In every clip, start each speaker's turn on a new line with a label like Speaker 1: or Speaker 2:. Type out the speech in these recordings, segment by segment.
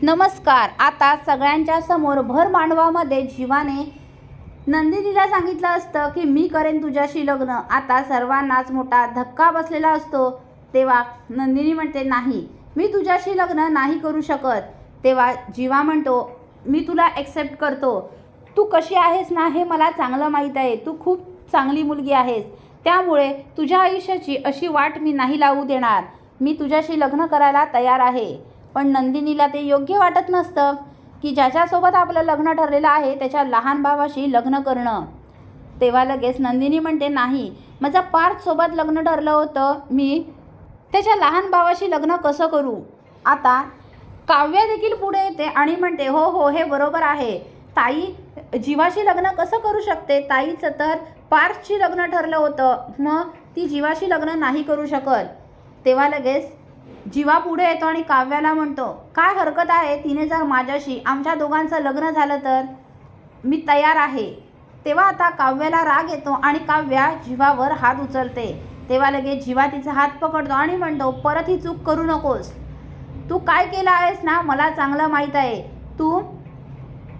Speaker 1: नमस्कार. आता सगळ्यांच्या समोर भर मांडवामध्ये जीवाने नंदिनीला सांगितलं असतं की मी करेन तुझ्याशी लग्न. आता सर्वांनाच मोठा धक्का बसलेला असतो. तेव्हा नंदिनी म्हणते नाही मी तुझ्याशी लग्न नाही करू शकत. तेव्हा जीवा म्हणतो मी तुला ॲक्सेप्ट करतो. तू कशी आहेस ना हे मला चांगलं माहीत आहे. तू खूप चांगली मुलगी आहेस. त्यामुळे तुझ्या आयुष्याची अशी वाट मी नाही लावू देणार. मी तुझ्याशी लग्न करायला तयार आहे. पण नंदिनीला ते योग्य वाटत नसतं की ज्याच्यासोबत आपलं लग्न ठरलेलं आहे त्याच्या लहान भावाशी लग्न करणं. तेव्हा लगेच नंदिनी म्हणते नाही माझं पार्थसोबत लग्न ठरलं होतं. मी त्याच्या लहान भावाशी लग्न कसं करू? आता काव्य देखील पुढे येते आणि म्हणते हो हो हे बरोबर आहे. ताई जीवाशी लग्न कसं करू शकते? ताईचं तर पार्थशी लग्न ठरलं होतं. मग ती जीवाशी लग्न नाही करू शकत. तेव्हा लगेच जीवा पुढे येतो आणि काव्याला म्हणतो काय हरकत आहे तिने जर माझ्याशी आमच्या दोघांचं लग्न झालं तर? मी तयार आहे. तेव्हा आता काव्याला राग येतो आणि काव्या जीवावर हात उचलते. तेव्हा लगेच जीवा तिचा हात पकडतो आणि म्हणतो परत ही चूक करू नकोस. तू काय केलं आहेस ना मला चांगलं माहीत आहे. तू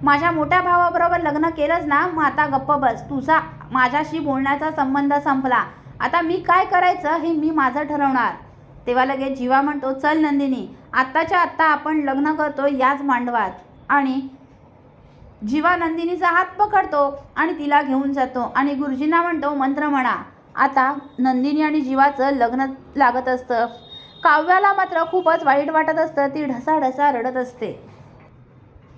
Speaker 1: माझ्या मोठ्या भावाबरोबर लग्न केलंच ना मग आता गप्प बस. तुझा माझ्याशी बोलण्याचा संबंध संपला. आता मी काय करायचं हे मी माझं ठरवणार. तेव्हा लगेच जीवा म्हणतो चल नंदिनी आत्ताच्या आत्ता आपण लग्न करतो याच मांडवात. आणि जीवा नंदिनीचा हात पकडतो आणि तिला घेऊन जातो आणि गुरुजींना म्हणतो मंत्र म्हणा. आता नंदिनी आणि जीवाचं लग्न लागत असतं. काव्याला मात्र खूपच वाईट वाटत असतं. ती ढसाढसा रडत असते.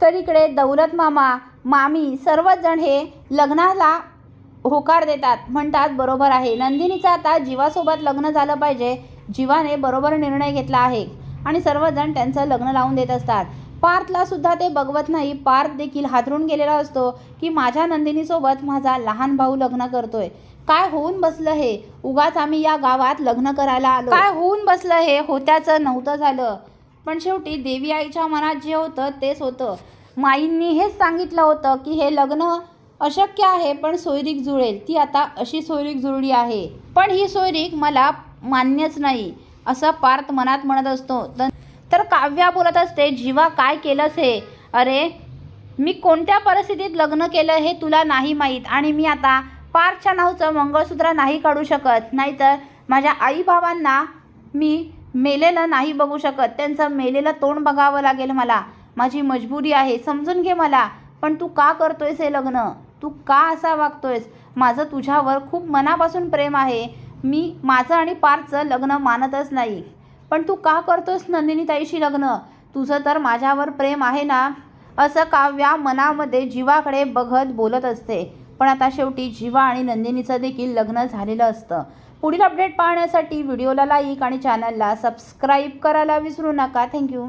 Speaker 1: तर इकडे दौलत मामा मामी सर्वजण हे लग्नाला होकार देतात. म्हणतात बरोबर आहे. नंदिनीचं आता जीवासोबत लग्न झालं पाहिजे. जीवाने बरोबर निर्णय घेतला आहे आणि सर्वजण त्यांचं लग्न लावून देत असतात. पार्थला सुद्धा ते बघवत नाही. पार्थ देखील हादरून गेलेला असतो की माझ्या नंदिनीसोबत माझा लहान भाऊ लग्न करतोय. काय होऊन बसलं हे? उगाच आम्ही या गावात लग्न करायला आलो. काय होऊन बसलं हे? होत्याचं नव्हतं झालं. पण शेवटी देवी आईच्या मनात जे होतं तेच होतं. माईंनी हेच सांगितलं होतं की हे लग्न अशक्य आहे पण सोयरीक जुळेल. ती आता अशी सोयरीक जुळली आहे. पण ही सोयरीक मला मान्यच नाही असं पार्थ मनात म्हणत असतो. तर- तर काव्या बोलत असते जीवा काय केलंस हे? अरे मी कोणत्या परिस्थितीत लग्न केलं हे तुला नाही माहीत आणि मी आता पार्थच्या नावचं मंगळसूत्र नाही काढू शकत. नाहीतर माझ्या आईबाबांना मी मेलेलं नाही बघू शकत. त्यांचं मेलेलं तोंड बघावं लागेल मला. माझी मजबुरी आहे समजून घे मला. पण तू का करतोयस हे लग्न? तू का असा वागतोयस? माझं तुझ्यावर खूप मनापासून प्रेम आहे. मी माझं आणि पार्थचं लग्न मानतच नाही. पण तू का करतोस नंदिनीताईशी लग्न? तुझं तर माझ्यावर प्रेम आहे ना? असं काव्या मनामध्ये जीवाकडे बघत बोलत असते. पण आता शेवटी जीवा आणि नंदिनीचं देखील लग्न झालेलं असतं. पुढील अपडेट पाहण्यासाठी व्हिडिओला लाईक आणि चॅनलला सबस्क्राईब करायला विसरू नका. थँक्यू